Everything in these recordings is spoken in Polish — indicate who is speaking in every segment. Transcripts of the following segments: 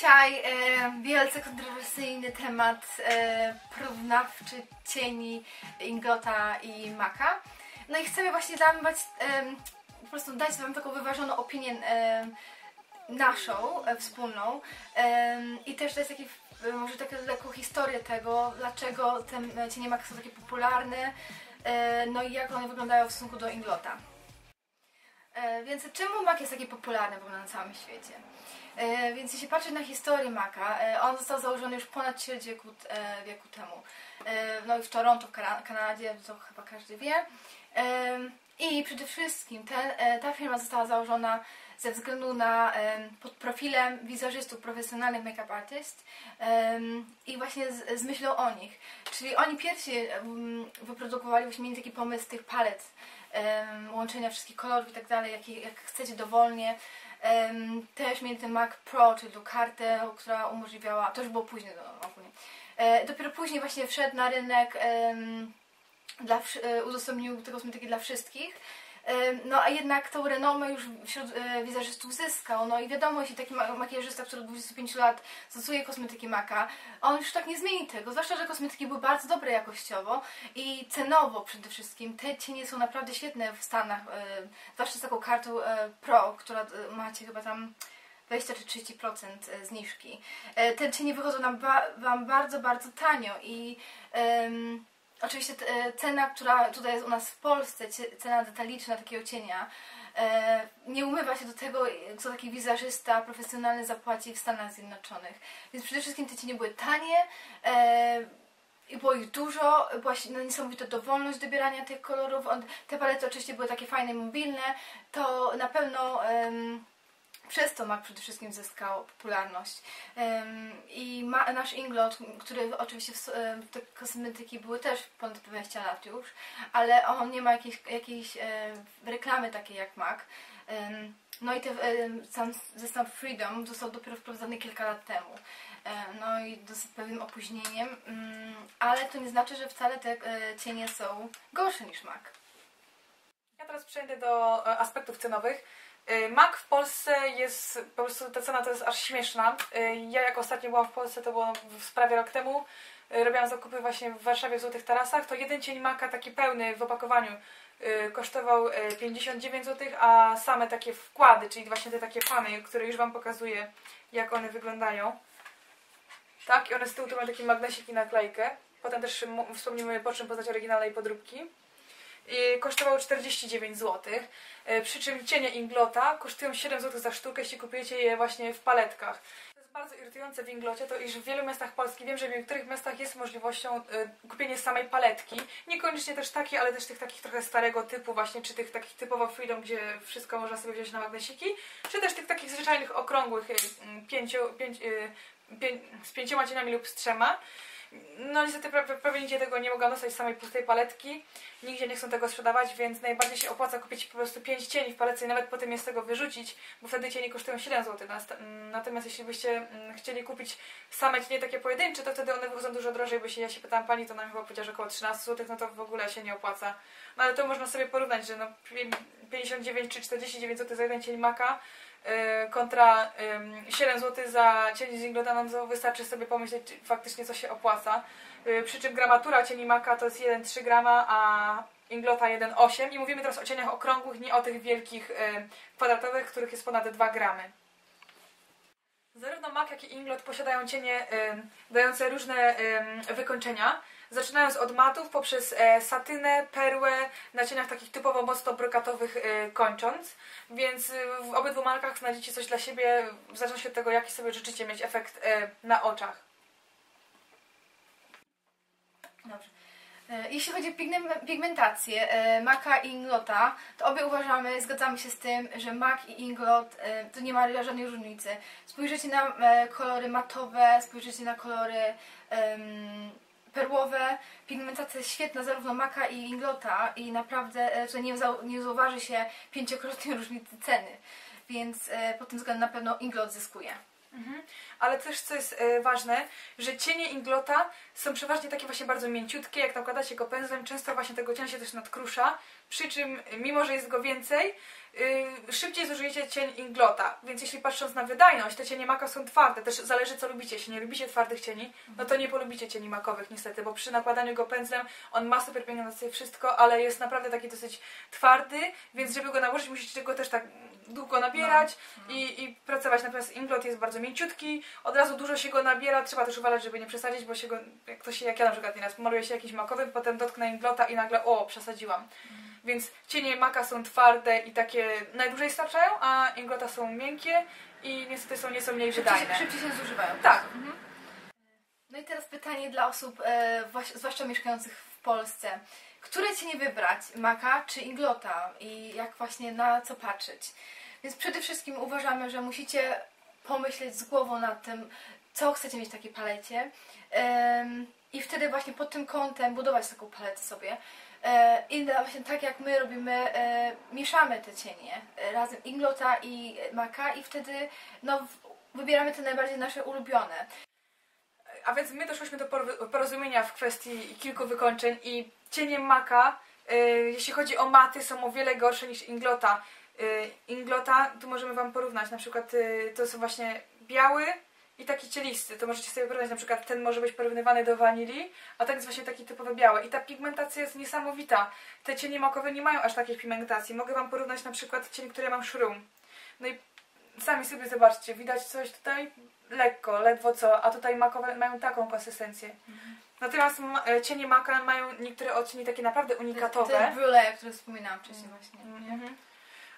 Speaker 1: Dzisiaj e, wielce kontrowersyjny temat e, porównawczy cieni Ingota i Maka. No i chcemy właśnie dawać, e, po prostu dać Wam taką wyważoną opinię e, naszą, e, wspólną e, i też dać taki, e, może taką lekką historię tego, dlaczego te cienie Maka są takie popularne, e, no i jak one wyglądają w stosunku do Inglota. E, więc czemu mak jest taki popularny w ogóle na całym świecie? E, więc jeśli patrzeć na historię maka, e, on został założony już ponad ćwierć wieku, wieku temu. No i w Toronto, w Kana- Kanadzie, to chyba każdy wie. I przede wszystkim ten, ta firma została założona ze względu na pod profilem wizerzystów profesjonalnych make-up artist i właśnie z, z myślą o nich. Czyli oni pierwsi em, wyprodukowali właśnie taki pomysł tych palet, łączenia wszystkich kolorów i tak dalej, jak, chcecie dowolnie. Też mieli ten Mac Pro, czyli tą kartę, która umożliwiała, to już było później no, ogólnie. E, dopiero później właśnie wszedł na rynek, dla, e, udostępnił te kosmetyki dla wszystkich. Em, No a jednak tą renomę już wśród e, wizerzystów zyskał. No i wiadomo, jeśli taki ma- makijażysta, który od 25 lat stosuje kosmetyki Maka, on już tak nie zmieni tego. Zwłaszcza, że kosmetyki były bardzo dobre jakościowo i cenowo przede wszystkim. Te cienie są naprawdę świetne w Stanach, e, zwłaszcza z taką kartą e, Pro, która e, macie chyba tam 20 czy 30% zniżki. E, Te cienie wychodzą nam ba Wam bardzo, bardzo tanio i em, oczywiście e, cena, która tutaj jest u nas w Polsce, cena detaliczna takiego cienia, e, nie umywa się do tego, co taki wizeżysta profesjonalny zapłaci w Stanach Zjednoczonych. Więc przede wszystkim te cienie były tanie, e, i było ich dużo, była no, niesamowita dowolność dobierania tych kolorów. Te palety oczywiście były takie fajne, mobilne, to na pewno przez to Mac przede wszystkim zyskał popularność. I ma, nasz Inglot, który oczywiście w, te kosmetyki były też ponad 20 lat już, ale on nie ma jakiejś, jakiejś reklamy takiej jak Mac. No i te, sam zestaw Freedom został dopiero wprowadzony kilka lat temu. No i z pewnym opóźnieniem, mm, ale to nie znaczy, że wcale te e, cienie są gorsze niż Mac.
Speaker 2: Ja teraz przejdę do e, aspektów cenowych. E, Mac w Polsce jest, po prostu ta cena to jest aż śmieszna. E, Ja jak ostatnio byłam w Polsce, to było w prawie rok temu, e, robiłam zakupy właśnie w Warszawie w Złotych Tarasach, to jeden cień Maca taki pełny w opakowaniu kosztował e, 59 zł, a same takie wkłady, czyli właśnie te takie pany, które już Wam pokazuję, jak one wyglądają. Tak, i one z tyłu tu mają taki magnesik i naklejkę. Potem też wspomnimy, po czym poznać oryginalnej podróbki i kosztowało 49 zł. Przy czym cienie Inglota kosztują 7 zł za sztukę, jeśli kupujecie je właśnie w paletkach. To jest bardzo irytujące w Inglocie, to iż w wielu miastach Polski, wiem, że w niektórych miastach jest możliwością e, kupienia samej paletki. Niekoniecznie też takiej, ale też tych takich trochę starego typu właśnie, czy tych takich typowo Freedom, gdzie wszystko można sobie wziąć na magnesiki, czy też tych takich zwyczajnych, okrągłych, e, pięć, e, pię, z pięcioma cieniami lub z trzema. No niestety pra- pra- prawie nigdzie tego nie mogłam dostać samej pustej paletki. Nigdzie nie chcą tego sprzedawać, więc najbardziej się opłaca kupić po prostu 5 cieni w paletce i nawet potem je z tego wyrzucić, bo wtedy cienie kosztują 7 zł. Natomiast jeśli byście mm, chcieli kupić same cienie takie pojedyncze, to wtedy one wychodzą dużo drożej, bo jeśli ja się pytałam pani, to nam chyba powiedziała, że około 13 zł, no to w ogóle się nie opłaca. No ale to można sobie porównać, że no pi- 59 czy 49 zł za jeden cień maka kontra ym, 7 zł za cień z Inglota, no to wystarczy sobie pomyśleć faktycznie co się opłaca. Y, Przy czym gramatura cieni maka to jest 1,3 grama, a Inglota 1,8 i mówimy teraz o cieniach okrągłych, nie o tych wielkich y, kwadratowych, których jest ponad 2 gramy. Zarówno MAC, jak i Inglot posiadają cienie ym, dające różne ym, wykończenia. Zaczynając od matów, poprzez e, satynę, perłę, na cieniach takich typowo mocno brokatowych e, kończąc. Więc y, w obydwu markach znajdziecie coś dla siebie, w zależności od tego, jaki sobie życzycie mieć efekt e, na oczach.
Speaker 1: Dobrze. E, Jeśli chodzi o pigmentację e, Maka i Inglota, to obie uważamy, zgadzamy się z tym, że Mac i Inglot e, to nie ma żadnej różnicy. Spojrzycie na kolory matowe, spojrzycie na kolory em, perłowe. Pigmentacja jest świetna zarówno Maca i Inglota i naprawdę tutaj nie, nie zauważy się pięciokrotnej różnicy ceny. Więc pod tym względem na pewno Inglot zyskuje.
Speaker 2: Mhm. Ale też co jest e, ważne, że cienie Inglota są przeważnie takie właśnie bardzo mięciutkie, jak nakładacie go pędzlem, często właśnie tego cienia się też nadkrusza, przy czym mimo, że jest go więcej, yy, szybciej zużyjecie cień Inglota, więc jeśli patrząc na wydajność, te cienie maka są twarde, też zależy co lubicie, jeśli nie lubicie twardych cieni, no to nie polubicie cieni makowych niestety, bo przy nakładaniu go pędzlem on ma super pieniądze wszystko, ale jest naprawdę taki dosyć twardy, więc żeby go nałożyć musicie go też tak długo nabierać I, i pracować, natomiast Inglot jest bardzo mięciutki, od razu dużo się go nabiera, trzeba też uważać, żeby nie przesadzić, bo się go, jak to się, jak ja na przykład nieraz maluję się jakimś makowym, potem dotknę Inglota i nagle, o, przesadziłam. Więc cienie maka są twarde i takie najdłużej starczają, a inglota są miękkie i niestety są nieco mniej
Speaker 1: Szybciej,
Speaker 2: wydajne.
Speaker 1: szybciej się zużywają.
Speaker 2: Tak.
Speaker 1: Mhm. No i teraz pytanie dla osób, e, zwłaszcza mieszkających w Polsce. Które cienie wybrać? Maka czy Inglota? I jak właśnie na co patrzeć? Więc przede wszystkim uważamy, że musicie pomyśleć z głową nad tym, co chcecie mieć w takiej palecie. I wtedy właśnie pod tym kątem budować taką paletę sobie. E, I właśnie tak jak my robimy, e, mieszamy te cienie e, razem Inglota i Maka i wtedy no, wybieramy te najbardziej nasze ulubione.
Speaker 2: A więc my doszłyśmy do porozumienia w kwestii kilku wykończeń i cienie maka, jeśli chodzi o maty, są o wiele gorsze niż inglota. Inglota, tu możemy Wam porównać, na przykład to są właśnie biały i taki cielisty. To możecie sobie porównać, na przykład ten może być porównywany do wanilii, a ten jest właśnie taki typowy biały. I ta pigmentacja jest niesamowita. Te cienie makowe nie mają aż takiej pigmentacji. Mogę Wam porównać na przykład cień, który ja mam szrum. No i sami sobie zobaczcie, widać coś tutaj lekko, ledwo co, a tutaj makowe mają taką konsystencję. Natomiast ma, e, cienie maka mają niektóre odcienie takie naprawdę unikatowe.
Speaker 1: Te brule, o których wspominałam wcześniej właśnie.
Speaker 2: Mhm.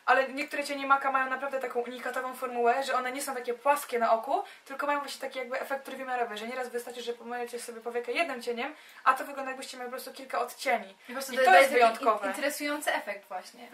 Speaker 2: Ale niektóre cienie maka mają naprawdę taką unikatową formułę, że one nie są takie płaskie na oku, tylko mają właśnie taki jakby efekt trójwymiarowy, że nieraz wystarczy, że pomylicie sobie powiekę jednym cieniem, a to wygląda jakbyście mieli po prostu kilka odcieni.
Speaker 1: I po prostu
Speaker 2: I
Speaker 1: to,
Speaker 2: to jest wyjątkowe.
Speaker 1: in- interesujący efekt właśnie.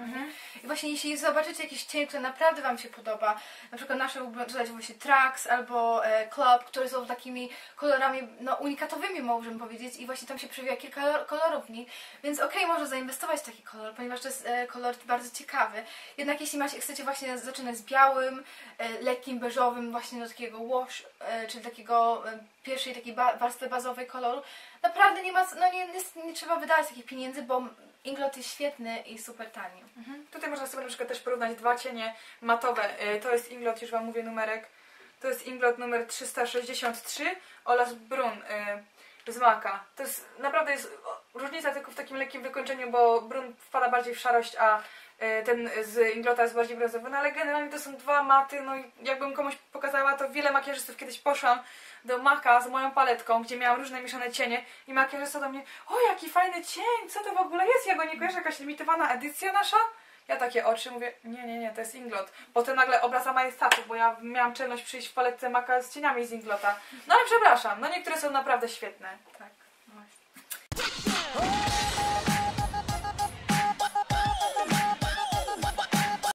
Speaker 1: I właśnie jeśli zobaczycie jakiś cień, który naprawdę Wam się podoba, na przykład nasze tutaj właśnie Trax albo e, Club, które są takimi kolorami no, unikatowymi, możemy powiedzieć, i właśnie tam się przewija kilka kolor- kolorów w nich, więc okej, może zainwestować w taki kolor, ponieważ to jest e, kolor bardzo ciekawy. Jednak jeśli macie, chcecie właśnie zaczynać z białym, e, lekkim, beżowym, właśnie do takiego wash, e, czyli takiego e, pierwszej takiej warstwy bazowej koloru, naprawdę nie ma, no nie, nie, nie trzeba wydawać takich pieniędzy, bo Inglot jest świetny i super tani.
Speaker 2: Tutaj można sobie na przykład też porównać dwa cienie matowe. To jest Inglot, już Wam mówię numerek. To jest Inglot numer 363 oraz Brun z Maka. To jest naprawdę jest różnica tylko w takim lekkim wykończeniu, bo Brun wpada bardziej w szarość, a ten z Inglota jest bardziej brązowy. No ale generalnie to są dwa maty, no i jakbym komuś pokazała, to wiele makijażystów kiedyś poszłam do Maka z moją paletką, gdzie miałam różne mieszane cienie i makijażysta do mnie, o jaki fajny cień, co to w ogóle jest, ja go nie kojarzę, jakaś limitowana edycja nasza? Ja takie oczy mówię, nie, nie, nie, to jest Inglot. Potem nagle obraza majestatu, bo ja miałam czelność przyjść w paletce Maka z cieniami z Inglota. No ale przepraszam, no niektóre są naprawdę świetne.
Speaker 1: Tak, właśnie.